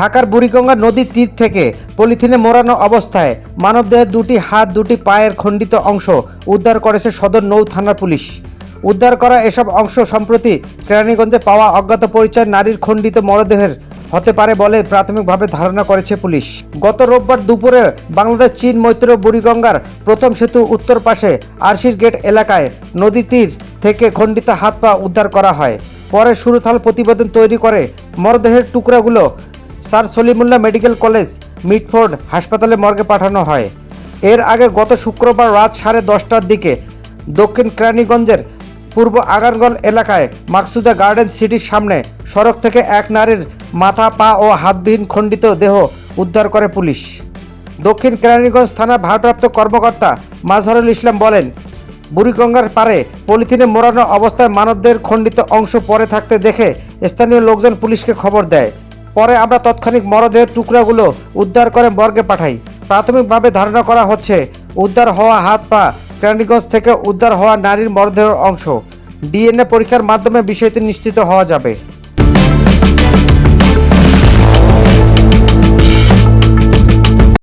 ঢাকার বুড়িগঙ্গা নদীর তীর থেকে পলিথিনে মোড়ানো অবস্থায় মানবদেহের দুটি হাত, দুটি পায়ের খণ্ডিত অংশ উদ্ধার করেছে সদর নৌ থানার পুলিশ। উদ্ধার করা এসব অংশ সম্প্রতি কেরানীগঞ্জে পাওয়া অজ্ঞাত পরিচয় নারীর খণ্ডিত মরদেহের হতে পারে বলে প্রাথমিকভাবে ধারণা করেছে পুলিশ। গত রোববার দুপুরে বাংলাদেশ, চীন, মৈত্র, বুড়িগঙ্গার প্রথম সেতু উত্তর পাশে আরশির গেট এলাকায় নদী তীর থেকে খণ্ডিত হাত পা উদ্ধার করা হয়। পরে সুরথাল প্রতিবেদন তৈরি করে মরদেহের টুকরাগুলো sir Salimullah medical college, Mitford হাসপাতালে মর্গে পাঠানো হয়। এর আগে গত শুক্রবার রাত সাড়ে দশটার দিকে দক্ষিণ কেরানীগঞ্জের পূর্ব আগারগল এলাকায় মাকসুদা গার্ডেন সিটির সামনে সড়ক থেকে এক নারীর মাথা, পা ও হাতবিহীন খণ্ডিত দেহ উদ্ধার করে পুলিশ। দক্ষিণ কেরানীগঞ্জ থানা ভারপ্রাপ্ত কর্মকর্তা মাজহারুল ইসলাম বলেন, বুড়িগঙ্গার পারে পলিথিনে মোড়ানো অবস্থায় মানবদের খণ্ডিত অংশ পরে থাকতে দেখে স্থানীয় লোকজন পুলিশকে খবর দেয়। পরে আমরা তৎক্ষণিক মরদেহের টুকরাগুলো উদ্ধার করে মর্গে পাঠাই। প্রাথমিকভাবে ধারণা করা হচ্ছে, উদ্ধার হওয়া হাত পা ক্রানিগঞ্জ থেকে উদ্ধার হওয়া নারীর মরদেহের অংশ। ডিএনএ পরীক্ষার মাধ্যমে বিষয়টি নিশ্চিত হওয়া যাবে।